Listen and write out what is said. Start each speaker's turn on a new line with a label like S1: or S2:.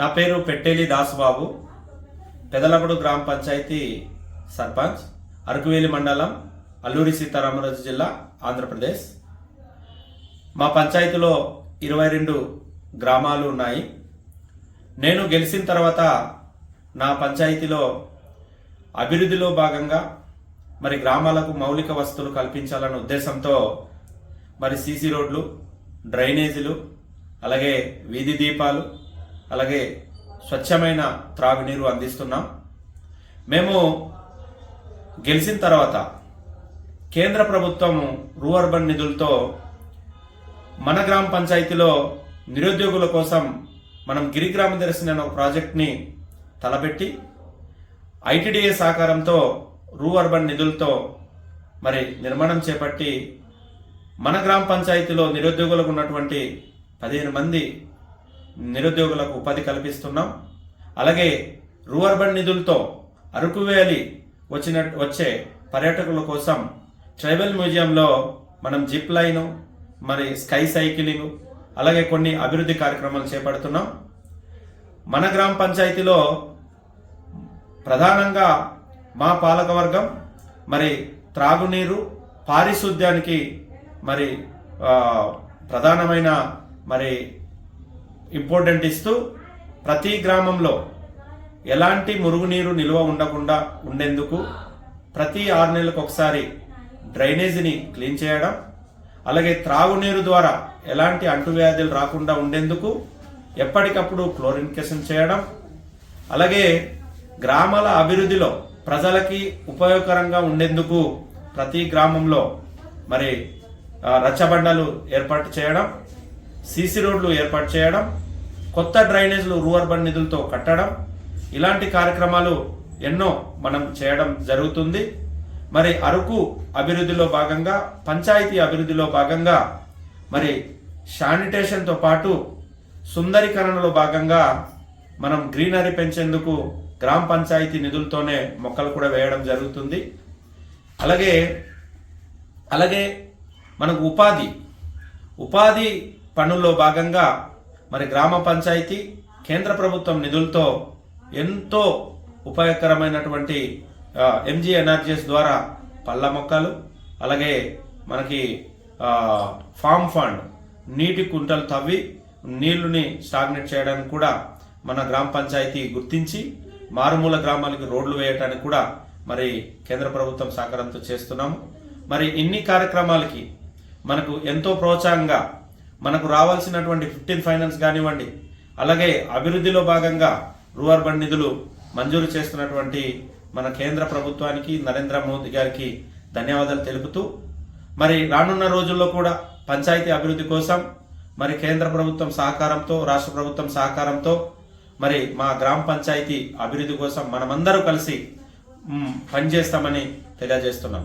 S1: నా పేరు పెట్టేలి దాసుబాబు పెదలపడు గ్రామ పంచాయతీ సర్పంచ్ అరకువేలి మండలం అల్లూరి సీతారామరాజు జిల్లా ఆంధ్రప్రదేశ్. మా పంచాయతీలో ఇరవై రెండు గ్రామాలు ఉన్నాయి. నేను గెలిచిన తర్వాత నా పంచాయతీలో అభివృద్ధిలో భాగంగా మరి గ్రామాలకు మౌలిక వసతులు కల్పించాలన్న ఉద్దేశంతో మరి సీసీ రోడ్లు డ్రైనేజీలు అలాగే వీధి దీపాలు అలాగే స్వచ్ఛమైన త్రాగునీరు అందిస్తున్నాం. మేము గెలిచిన తర్వాత కేంద్ర ప్రభుత్వం రూ అర్బన్ నిధులతో మన గ్రామ పంచాయతీలో నిరుద్యోగుల కోసం మనం గిరిగ్రామ దర్శన అనే ఒక ప్రాజెక్ట్ని తలపెట్టి ఐటీడీఏ సహకారంతో రూఅర్బన్ నిధులతో మరి నిర్మాణం చేపట్టి మన గ్రామ పంచాయతీలో నిరుద్యోగులకు ఉన్నటువంటి పదిహేను మంది నిరుద్యోగులకు ఉపాధి కల్పిస్తున్నాం. అలాగే రూఅర్బన్ నిధులతో అరకు వ్యాలీ వచ్చిన వచ్చే పర్యాటకుల కోసం ట్రైబల్ మ్యూజియంలో మనం జిప్ లైన్ మరి స్కై సైకిలింగ్ అలాగే కొన్ని అభివృద్ధి కార్యక్రమాలు చేపడుతున్నాం. మన గ్రామ పంచాయతీలో ప్రధానంగా మా పాలకవర్గం మరి త్రాగునీరు పారిశుద్ధ్యానికి మరి ప్రధానమైన మరి ఇంపార్టెంట్ ఇస్తూ ప్రతి గ్రామంలో ఎలాంటి మురుగునీరు నిల్వ ఉండకుండా ఉండేందుకు ప్రతి ఆరు నెలలకు ఒకసారి డ్రైనేజీని క్లీన్ చేయడం అలాగే త్రాగునీరు ద్వారా ఎలాంటి అంటువ్యాధులు రాకుండా ఉండేందుకు ఎప్పటికప్పుడు క్లోరినికేషన్ చేయడం అలాగే గ్రామాల అభివృద్ధిలో ప్రజలకి ఉపయోగకరంగా ఉండేందుకు ప్రతి గ్రామంలో మరి రచ్చబండలు ఏర్పాటు చేయడం సీసీ రోడ్లు ఏర్పాటు చేయడం కొత్త డ్రైనేజ్లు రూఅర్బన్ నిధులతో కట్టడం ఇలాంటి కార్యక్రమాలు ఎన్నో మనం చేయడం జరుగుతుంది. మరి అరకు అభివృద్ధిలో భాగంగా పంచాయతీ అభివృద్ధిలో భాగంగా మరి శానిటేషన్తో పాటు సుందరీకరణలో భాగంగా మనం గ్రీనరీ పెంచేందుకు గ్రామ పంచాయతీ నిధులతోనే మొక్కలు కూడా వేయడం జరుగుతుంది. అలాగే అలాగే మనకు ఉపాధి ఉపాధి పనుల్లో భాగంగా మరి గ్రామ పంచాయతీ కేంద్ర ప్రభుత్వం నిధులతో ఎంతో ఉపయోగకరమైనటువంటి ఎంజీ ఎనర్జీస్ ద్వారా పళ్ళ మొక్కలు అలాగే మనకి ఫామ్ ఫండ్ నీటి కుంటలు తవ్వి నీళ్ళుని స్టాగ్నేట్ చేయడానికి కూడా మన గ్రామ పంచాయతీ గుర్తించి మారుమూల గ్రామాలకి రోడ్లు వేయడానికి కూడా మరి కేంద్ర ప్రభుత్వం సహకారంతో చేస్తున్నాము. మరి ఇన్ని కార్యక్రమాలకి మనకు ఎంతో ప్రోత్సాహంగా మనకు రావాల్సినటువంటి ఫిఫ్టీన్ ఫైనాన్స్ కానివ్వండి అలాగే అభివృద్ధిలో భాగంగా రూవర్ అర్బన్ నిధులు మంజూరు చేస్తున్నటువంటి మన కేంద్ర ప్రభుత్వానికి నరేంద్ర మోదీ గారికి ధన్యవాదాలు తెలుపుతూ మరి రానున్న రోజుల్లో కూడా పంచాయతీ అభివృద్ధి కోసం మరి కేంద్ర ప్రభుత్వం సహకారంతో రాష్ట్ర ప్రభుత్వం సహకారంతో మరి మా గ్రామ పంచాయతీ అభివృద్ధి కోసం మనమందరూ కలిసి పనిచేస్తామని తెలియజేస్తున్నాం.